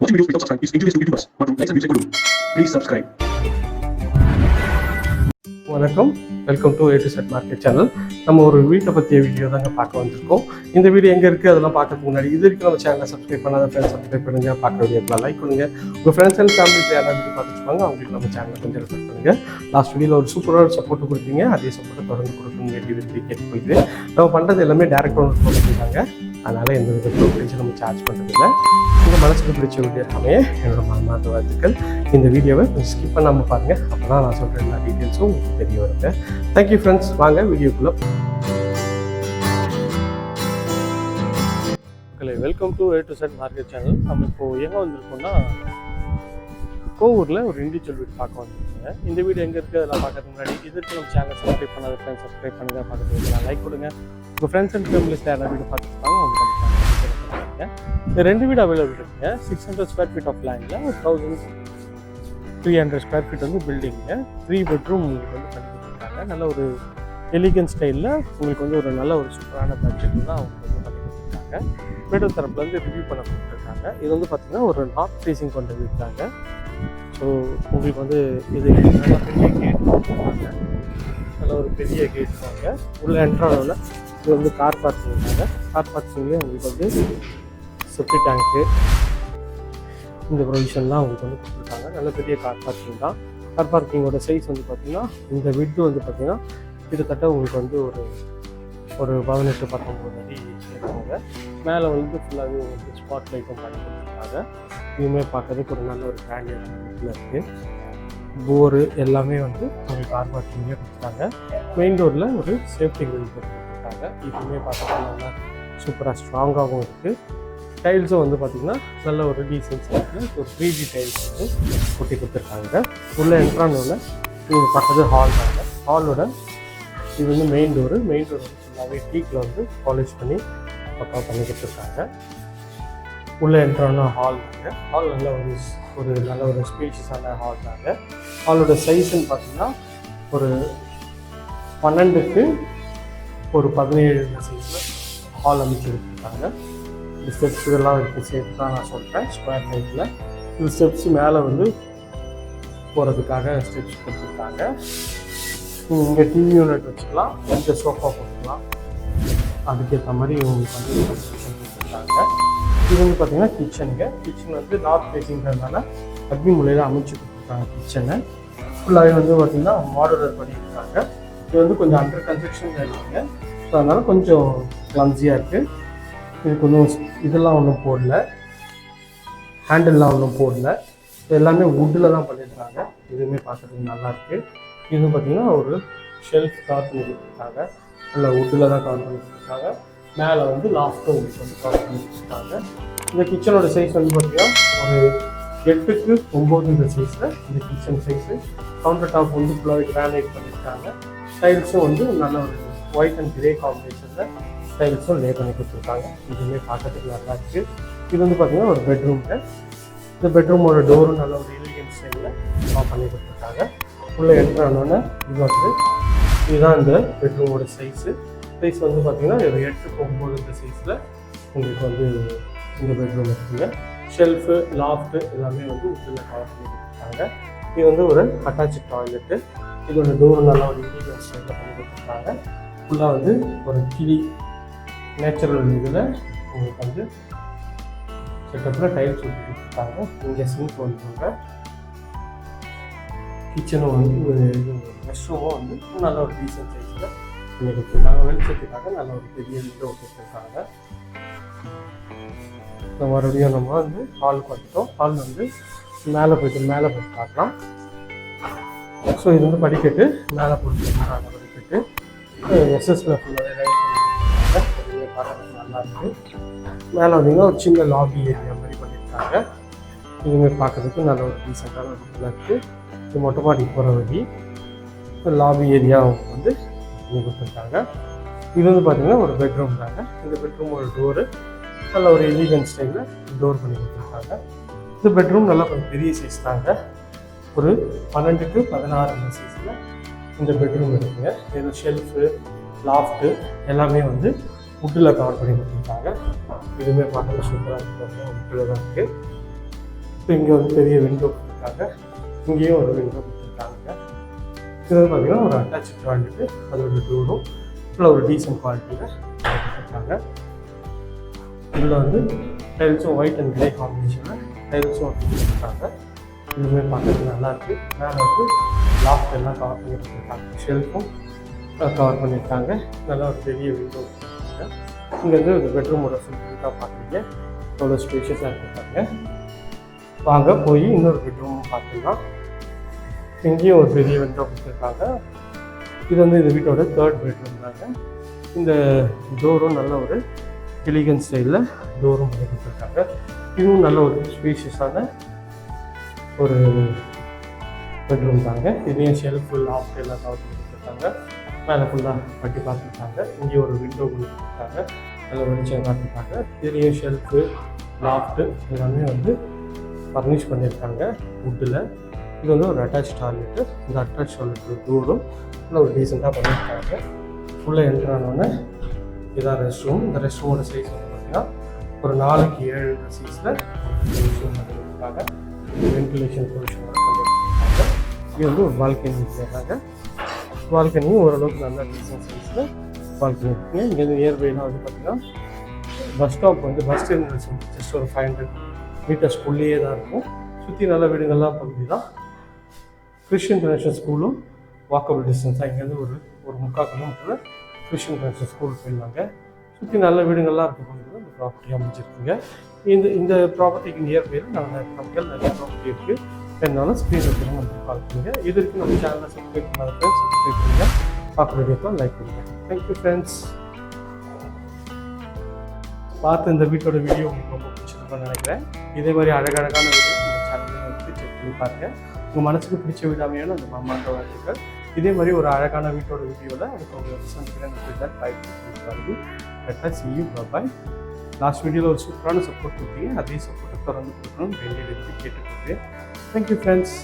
Watching videos without subscribe. Is injurious to YouTubers மற்றும் likes and views கொடுக்கும் Please subscribe. வணக்கம். Welcome to A Z market channel நம்ம ஒரு வீட்டை பற்றிய வீடியோ தாங்க பார்க்க வந்திருக்கோம். இந்த வீடியோ எங்கே இருக்குது அதெல்லாம் பார்க்கறதுக்கு முன்னாடி இது வரைக்கும் நம்ம சேனலை சப்ஸ்கிரைப் பண்ணாத ஃப்ரெண்ட்ஸ் சப்ஸ்கிரைப் பண்ணுங்க. பார்க்க வீடியோக்கெலாம் லைக் பண்ணுங்க. உங்கள் ஃப்ரெண்ட்ஸ் அண்ட் ஃபேமிலியில் யாராவது வீடியோ பார்த்துருப்பாங்க அவங்களுக்கு நம்ம சேனலை கொஞ்சம் ரெஃபர் பண்ணுங்க. லாஸ்ட் வீடியோவில் ஒரு சூப்பரான சப்போர்ட் கொடுத்தீங்க. அதே சப்போர்ட்டை தொடர்ந்து கொடுக்கணும் வேண்டிய விரும்பி கேட்டுக்கொள்கிறேன். நம்ம பண்ணுறது எல்லாமே டேரக்ட் ஒன்று போட்டுருக்காங்க அதனால் எந்த வித ப்ரோக்கரேஜும் நம்ம சார்ஜ் பண்ணுறதில்ல உங்கள் மனசுக்கு பிடிச்ச வீடியோ அமைய என்னோட மனமார்ந்த வாழ்த்துக்கள். இந்த வீடியோவை கொஞ்சம் ஸ்கிப் பண்ணாமல் பாருங்கள் அப்போ தான் நான் சொல்கிற எல்லா டீட்டெயில்ஸும் உங்களுக்கு தெரிய வருது தேங்க்யூ ஃப்ரெண்ட்ஸ் வாங்க வீடியோக்குள்ளே welcome to A to Z market channel நம்ம இப்போ எங்கே வந்திருக்கோம்னா கோவூரில் ஒரு இண்டிவிஜுவல் வீடு பார்க்க வந்திருக்கோங்க இந்த வீடு எங்கே இருக்குது அதெல்லாம் பார்க்கறதுக்கு முன்னாடி இதற்கு நம்ம சேனல் சப்ஸ்கிரைப் பண்ணாத ஃப்ரெண்ட்ஸ் சப்ஸ்கிரைப் பண்ணுங்க பார்க்கறதுக்கு லைக் கொடுங்க. உங்கள் ஃப்ரெண்ட்ஸ் அண்ட் ஃபேமிலிஸ் யாராவது வீடு பார்த்துருப்பாங்க அவங்க நம்ம இந்த ரெண்டு வீடு அவைலபிள் இருக்குங்க six hundred square feet of லேண்டில் ஒரு thousand three hundred square feet வந்து பில்டிங்கு த்ரீ பெட்ரூம் உங்களுக்கு வந்து பண்ணி கொடுத்துருக்காங்க. நல்ல ஒரு எலிகன் ஸ்டைலில் உங்களுக்கு வந்து ஒரு நல்ல ஒரு சூப்பரான பட்ஜெட் தான் அவங்க வந்து பண்ணி கொடுத்துருக்காங்க. பெட்ரூம் தரப்புலேருந்து ரிவ்யூ பண்ண கொடுத்துருக்காங்க. இது வந்து பார்த்திங்கன்னா ஒரு நார்த் ஃபேஸிங் கொண்ட வீடு தாங்க ஸோ உங்களுக்கு வந்து இது நல்ல பெரிய கேட் கொடுத்துருக்காங்க நல்ல ஒரு பெரிய கேட் தாங்க. உள்ள என்ட்ரானோட இது வந்து கார் பார்க்கிங் தாங்க. கார் பார்க்கிங்லேயே உங்களுக்கு வந்து செப்டி டேங்க்கு இந்த ப்ரொவிஷன்லாம் உங்களுக்கு வந்து கொடுத்துருக்காங்க. நல்ல பெரிய கார் பார்க்கிங் தான். கார் பார்க்கிங்கோட சைஸ் வந்து பார்த்திங்கன்னா இந்த விட்டு வந்து பார்த்திங்கன்னா கிட்டத்தட்ட உங்களுக்கு வந்து ஒரு ஒரு பதினெட்டு பத்தொம்பது அடி இருக்காங்க மேலே வந்து ஃபுல்லாகவே உங்களுக்கு ஸ்பாட் லைட்டும் பண்ணி கொடுத்துருக்காங்க. இதுவுமே பார்க்கறதுக்கு ஒரு நல்ல ஒரு பிராண்டட் இருக்குது போரு எல்லாமே வந்து ஒரு கார் பார்க்கிங்கே கொடுத்துருக்காங்க. மெயின் டோரில் ஒரு சேஃப்டி கிரில் கொடுத்துருக்காங்க. இதுவுமே பார்த்தீங்கன்னா நல்லா சூப்பராக ஸ்ட்ராங்காகவும் இருக்குது டைல்ஸும் வந்து பார்த்திங்கன்னா நல்ல ஒரு டீசன்ட் சைஸில் ஒரு த்ரீ டி டைல்ஸ் வந்து கொட்டி கொடுத்துருக்காங்க. உள்ளே என்ட்ரானோட இது பக்கத்து ஹால் தாங்க. ஹாலோட இது வந்து மெயின் டோரு மெயின் டோர் வந்து ஃபுல்லாகவே டீக்கில் வந்து பாலிஷ் பண்ணி பக்கா பண்ணிக்கிட்டு இருக்காங்க உள்ளே என்ட்ரான ஹால் தாங்க ஹால் நல்ல ஒரு ஒரு நல்ல ஒரு ஸ்பீஷியஸான ஹால் தாங்க ஹாலோட சைஸ்ன்னு பார்த்தீங்கன்னா ஒரு பன்னெண்டுக்கு ஒரு பதினேழு சைஸில் ஹால் அமைச்சு கொடுத்துருக்காங்க. இந்த ஸ்டெப்ஸ் இதெல்லாம் இருக்குது சேர்த்து தான் நான் சொல்கிறேன் ஸ்கொயர் டைப்பில் இந்த ஸ்டெப்ஸ் மேலே வந்து போகிறதுக்காக ஸ்டெப்ஸ் கொடுத்துருக்காங்க. இங்கே டிவி யூனிட் வச்சுக்கலாம் இங்கே சோஃபா போட்டுக்கலாம். அதுக்கேற்ற மாதிரி உங்களுக்கு வந்து கொடுத்துருக்காங்க இது வந்து பார்த்தீங்கன்னா கிச்சனுங்க கிச்சன் வந்து நார்த் ஃபேஸிங்கிறதுனால அக்னி முறையில் அமைச்சு கொடுத்துருக்காங்க கிச்சனை ஃபுல்லாகவே வந்து பார்த்திங்கன்னா மாடுலர் பண்ணியிருக்காங்க. இது வந்து கொஞ்சம் அண்டர் கன்ஸ்ட்ரக்ஷன் இருக்குங்க. ஸோ அதனால் கொஞ்சம் கிளம்ஸியாக இருக்குது இதுக்கு ஒன்றும் இதெல்லாம் ஒன்றும் போடல. ஹேண்டில்லாம் ஒன்றும் போடல. இது எல்லாமே வுட்டில் தான் பண்ணியிருக்காங்க. இதுவுமே பார்க்குறதுக்கு நல்லாயிருக்கு இது பார்த்தீங்கன்னா ஒரு ஷெல்ஃப் கவர் பண்ணி நல்ல வுட்டில் தான் கவர் பண்ணி கொடுத்துருக்காங்க. மேலே வந்து லாஃப்ட்டும் உங்களுக்கு வந்து கவர் பண்ணி இந்த கிச்சனோட சைஸ் வந்து பார்த்தீங்கன்னா ஒரு எட்டுக்கு ஒம்போதுன்ற சைஸில் இந்த கிச்சன் சைஸு கவுண்டர் டாப் வந்து ஃபுல்லாகவே கிரானைட் பண்ணியிருக்காங்க டைல்ஸும் வந்து நல்ல ஒரு ஒயிட் அண்ட் கிரே காம்பினேஷனில் ஸ்டைல்ஸும் லே பண்ணி கொடுத்துருக்காங்க. இதுவுமே பார்க்கறதுக்கு நல்லா இருக்கு. இது வந்து பார்த்தீங்கன்னா ஒரு பெட்ரூம்க்கு இந்த பெட்ரூமோட டோரும் நல்ல ஒரு எலிகன் ஸ்டைலில் பண்ணி கொடுத்துருக்காங்க. உள்ளே என்ட்ரானோடனே இது வந்து இதுதான் இந்த பெட்ரூமோட சைஸு சைஸ் வந்து பார்த்தீங்கன்னா ஒரு எட்டுக்கு ஒம்பது இந்த சைஸில் உங்களுக்கு வந்து இந்த பெட்ரூம் இருக்குங்க. ஷெல்ஃபு லாஃப்ட்டு எல்லாமே வந்து உட்டில் கவர் பண்ணி கொடுத்துருக்காங்க. இது வந்து ஒரு அட்டாச்சு டாய்லெட்டு இதோட டோர் நல்லா ஒரு இன்டீரியர் ஸ்டைலில் பண்ணி கொடுத்துருக்காங்க. ஃபுல்லாக வந்து ஒரு கிளி நேச்சுரல் இதில் உங்களுக்கு வந்து செட்டப்பில் டைல்ஸ் ஒட்டி கொடுத்துருக்காங்க. இங்கே சிங்க் வந்துருங்க கிச்சனும் வந்து ஒரு ரெஸ்ட் ரூமும் வந்து நல்ல ஒரு டீசன்ட் சைஸில் பண்ணி கொடுத்துருக்காங்க வெளிச்சத்துக்காக நல்ல ஒரு பெரிய விண்டோ கொடுத்துருக்காங்க. இப்போ மறுபடியும் நம்ம வந்து ஹாலுக்கு வந்துட்டோம். ஹால் வந்து மேலே போயிட்டு மேலே போய் பார்க்கலாம். ஸோ இது வந்து படிக்கட்டு. மேலே போட்டுருக்காங்க படிக்கட்டு. எஸ்எஸ்பில் ஃபுல்லாகவே ரைட் பண்ணியிருக்காங்க பார்க்கறதுக்கு நல்லா இருக்குது மேலே வந்தீங்கன்னா ஒரு சின்ன லாபி ஏரியா மாதிரி பண்ணியிருக்காங்க இதுவுமே பார்க்கறதுக்கு நல்ல ஒரு டீசெண்டான இருக்குது இது மொட்டை மாடிக்கு போகிற வழி லாபி ஏரியா வந்து கொடுத்துருக்காங்க. இது வந்து பார்த்திங்கன்னா ஒரு பெட்ரூம் தாங்க. இந்த பெட்ரூம் ஒரு டோரு நல்ல ஒரு எலிகன் ஸ்டைலில் டோர் பண்ணி கொடுத்துருக்காங்க. இந்த பெட்ரூம் நல்லா கொஞ்சம் பெரிய சைஸ் தாங்க. ஒரு பன்னெண்டுக்கு பதினாறு சைஸில் இந்த பெட்ரூம் இருக்குங்க. இதில் ஷெல்ஃபு லாஃப்ட்டு எல்லாமே வந்து வுட்டில் கவர் பண்ணி கொடுத்துருக்காங்க. இதுவுமே பார்க்க சூப்பராக இருக்கிறது வுட்டில் தான் இருக்குது இப்போ இங்கே வந்து பெரிய விண்டோ கொடுத்துருக்காங்க. இங்கேயும் ஒரு விண்டோ கொடுத்துருக்காங்க. இது வந்து பார்த்தீங்கன்னா ஒரு அட்டாச் டாய்லெட்டு அதோட டூரும் இல்லை ஒரு டீசன்ட் குவாலிட்டியில் கொடுத்துருக்காங்க. இதில் வந்து டைல்ஸும் ஒயிட் அண்ட் கிரே காம்பினேஷனில் டைல்ஸும் கொடுத்துருக்காங்க. இதுவுமே பார்க்கறதுக்கு நல்லாயிருக்கு மேலே வந்து லாஃப்ட் எல்லாம் கவர் பண்ணி கொடுத்துருக்காங்க. ஷெல்ஃபும் கவர் பண்ணியிருக்காங்க நல்லா ஒரு பெரிய விண்டோ கொடுத்துருக்காங்க. இங்கேருந்து ஒரு பெட்ரூமோட ஃபுல்லாக பார்க்குறீங்க எவ்வளோ ஸ்பேஷியஸாக இருக்காங்க வாங்க போய் இன்னொரு பெட்ரூம் பார்த்துக்கலாம் இங்கேயும் ஒரு பெரிய விண்டோ கொடுத்துருக்காங்க. இது வந்து இந்த வீட்டோட தேர்ட் பெட்ரூம் தாங்க. இந்த டோரும் நல்ல ஒரு எலிகன் ஸ்டைலில் டோரும் பண்ணி கொடுத்துருக்காங்க. இதுவும் நல்ல ஒரு ஸ்பீஷியஸான ஒரு பெட்ரூம் தாங்க. இதுலேயும் ஷெல்ஃபு லாஃப்ட் எல்லாம் தவிர்த்து கொடுத்துருக்காங்க. மேலே ஃபுல்லாக பட்டி பார்த்துருக்காங்க. இங்கே ஒரு விண்டோ கொடுத்துருக்காங்க. நல்ல வெளிச்சம் காட்டிருக்காங்க இதுலேயும் ஷெல்ஃபு லாஃப்ட்டு எல்லாமே வந்து ஃபர்னிஷ் பண்ணியிருக்காங்க வுட்டில் இது வந்து ஒரு அட்டாச் டாய்லெட்டு இந்த அட்டாச் டாய்லெட்டு டோரும் நல்ல ஒரு டீசெண்டாக பண்ணியிருக்காங்க. உள்ளே என்ட்ரானோடனே இதான் ரெஸ்ட் ரூம் இந்த ரெஸ்ட் ரூமோட சைஸ் வந்து பார்த்தீங்கன்னா ஒரு நாளைக்கு ஏழு சைஸில் ரெஸ்ட் ரூம் பண்ணியிருக்காங்க வென்டிலேஷன் பொசிஷன் பண்ணியிருக்காங்க. இது வந்து ஒரு பால்கனி வச்சுருக்காங்க பால்கனியும் ஓரளவுக்கு நல்ல டீசென்ட் சைஸில் பால்கனி இருக்குங்க இங்கேருந்து நியர்பைலாம் வந்து பார்த்திங்கன்னா பஸ் ஸ்டாப் வந்து பஸ் டெர்மினல்ஸ் வந்து ஜஸ்ட் ஒரு ஃபைவ் ஹண்ட்ரட் மீட்டர்ஸ்குள்ளேயே தான் இருக்கும் சுற்றி நல்ல வீடுகள்லாம் பகுதி தான். கிறிஸ்டியன் இன்டர்நேஷனல் ஸ்கூலும் வாக்கபிள் டிஸ்டன்ஸாக இங்கேருந்து ஒரு ஒரு முக்கால் கிலோமீட்டரில் கிறிஸ்டியன் இன்டர்நேஷனல் ஸ்கூல் போயிருந்தாங்க சுற்றி நல்ல வீடுகள்லாம் இருக்க பகுதியில் இந்த ப்ராப்பர்ட்டி அமைஞ்சிருக்குங்க. இந்த இந்த ப்ராப்பர்ட்டிக்கு நியர்பையில் நல்ல நமக்கு நிறைய ப்ராப்பர்ட்டி இருக்குது வேணாலும் ஸ்க்ரீன் வைக்கிறோம் நம்ம கால் பண்ணுங்க இது நம்ம சேனலை சப்ஸ்கிரைப் பண்ணாத ஃப்ரெண்ட்ஸ் சப்ஸ்கிரைப் பண்ணுங்க. பார்க்குற வீடியோக்கெலாம் லைக் பண்ணுங்கள் தேங்க்யூ ஃப்ரெண்ட்ஸ் பார்த்து இந்த வீட்டோட வீடியோ உங்களுக்கு ரொம்ப பிடிச்சிருக்கும்னு நினைக்கிறேன். இதே மாதிரி அழகழகான வீடியோ உங்கள் சேனலில் வந்து செக் பண்ணி பாருங்க. உங்கள் மனசுக்கு பிடிச்ச விடாமையான அந்த மாமான்ற வாழ்த்துக்கள். இதே மாதிரி ஒரு அழகான வீட்டோட வீடியோவில் அதுக்கு உங்களை சந்திக்கிறேன். பை பாருங்க கரெக்டாக சி யூ பாய் லாஸ்ட் வீடியோவில் ஒரு சூப்பரான சப்போர்ட் கொடுத்தீங்க. அதே சப்போர்ட்டை தொடர்ந்து கொடுக்கணும்னு வேண்டிய கேட்டுக்கொள்கிறேன். Thank you friends